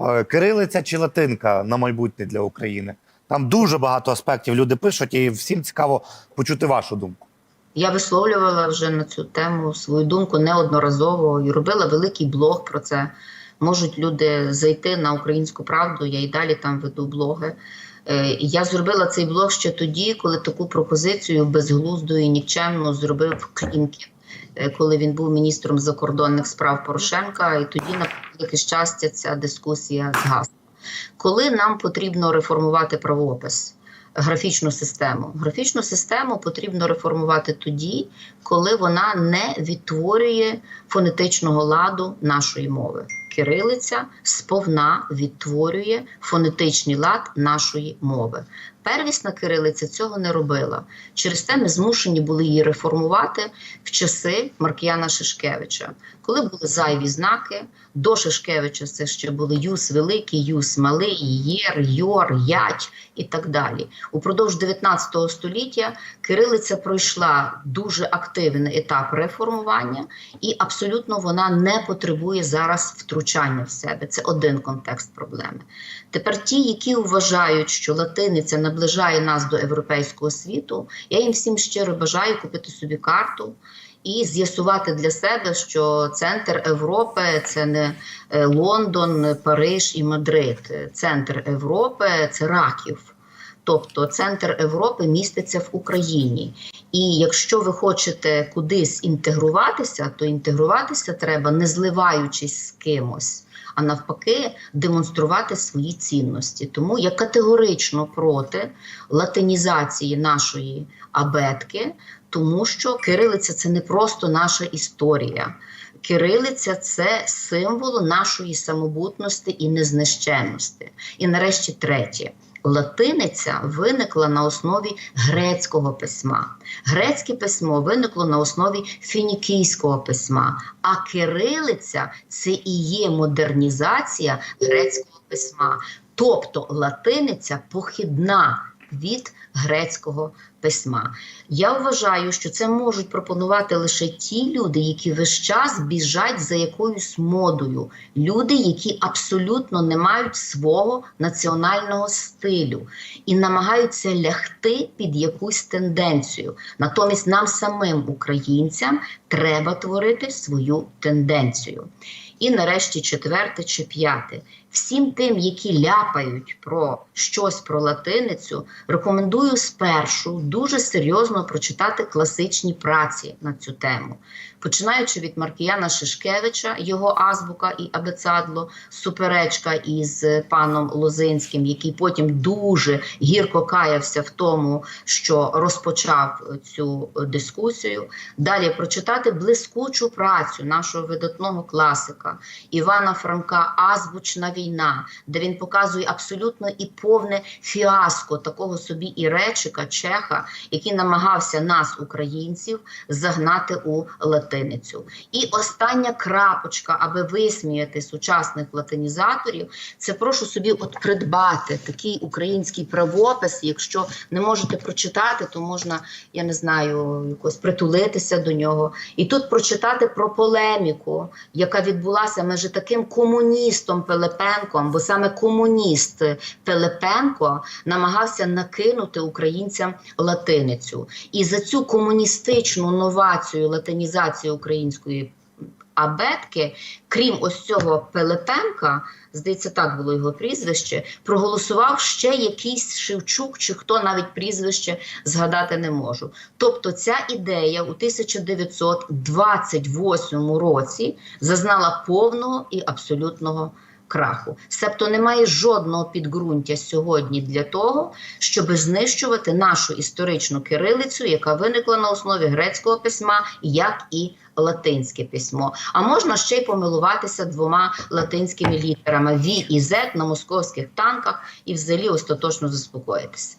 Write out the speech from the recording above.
Е, Кирилиця чи латинка на майбутнє для України? Там дуже багато аспектів люди пишуть, і всім цікаво почути вашу думку. Я висловлювала вже на цю тему свою думку неодноразово і робила великий блог про це. Можуть люди зайти на українську правду. Я і далі там веду блоги. Е, Я зробила цей блог ще тоді, коли таку пропозицію безглузду і нікчемну зробив Клімкін, коли він був міністром закордонних справ Порошенка. І тоді, на велике щастя, ця дискусія згасла. Коли нам потрібно реформувати правопис, графічну систему, графічну систему потрібно реформувати тоді, коли вона не відтворює фонетичного ладу нашої мови. Кирилиця сповна відтворює фонетичний лад нашої мови. Первісна кирилиця цього не робила. Через те ми змушені були її реформувати в часи Маркіяна Шишкевича, коли були зайві знаки. До Шишкевича це ще були юс великий, юс малий, єр, йор, ять і так далі. Упродовж 19 століття кирилиця пройшла дуже активний етап реформування, і абсолютно вона не потребує зараз втручання в себе. Це один контекст проблеми. Тепер ті, які вважають, що латиниця наближає нас до європейського світу, я їм всім щиро бажаю купити собі карту. І з'ясувати для себе, що центр Європи це не е, Лондон, Париж і Мадрид. Центр Європи це Раків. Тобто центр Європи міститься в Україні. І якщо ви хочете кудись інтегруватися, то інтегруватися треба не зливаючись з кимось, а навпаки, демонструвати свої цінності. Тому я категорично проти латинізації нашої абетки, тому що кирилиця це не просто наша історія. Кирилиця це символ нашої самобутності і незнищенності. І нарешті третє. Латиниця виникла на основі грецького письма. Грецьке письмо виникло на основі фінікійського письма, а кирилиця це і є модернізація грецького письма. Тобто латиниця похідна від грецького письма. Я вважаю, що це можуть пропонувати лише ті люди, які весь час біжать за якоюсь модою. Люди, які абсолютно не мають свого національного стилю і намагаються лягти під якусь тенденцію. Натомість нам самим, українцям, треба творити свою тенденцію. І нарешті четверте чи п'яте. Всім тим, які ляпають про щось про латиницю, рекомендую спершу дуже серйозно прочитати класичні праці на цю тему. Починаючи від Маркіяна Шишкевича, його азбука і абецадло, суперечка із паном Лозинським, який потім дуже гірко каявся в тому, що розпочав цю дискусію. Далі прочитати блискучу працю нашого видатного класика Івана Франка Азбучна війна, де він показує абсолютно і повне фіаско такого собі іречика Чеха, який намагався нас, українців, загнати у латиницю. І остання крапочка, аби висміяти сучасних латинізаторів, це прошу собі от придбати такий український правопис. Якщо не можете прочитати, то можна, я не знаю, якось притулитися до нього. І тут прочитати про полеміку, яка відбулася між таким комуністом Пилипенком, бо саме комуніст Пилипенко намагався накинути українцям латиницю. І за цю комуністичну новацію латинізацію української абетки, крім ось цього Пилипенка, здається, так було його прізвище, проголосував ще якийсь Шевчук, чи хто навіть прізвище згадати не можу. Тобто ця ідея у 1928 році зазнала повного і абсолютного краху. Себто немає жодного підґрунтя сьогодні для того, щоб знищувати нашу історичну кирилицю, яка виникла на основі грецького письма, як і латинське письмо. А можна ще й помилуватися двома латинськими літерами Ві і Зет на московських танках і взагалі остаточно заспокоїтися.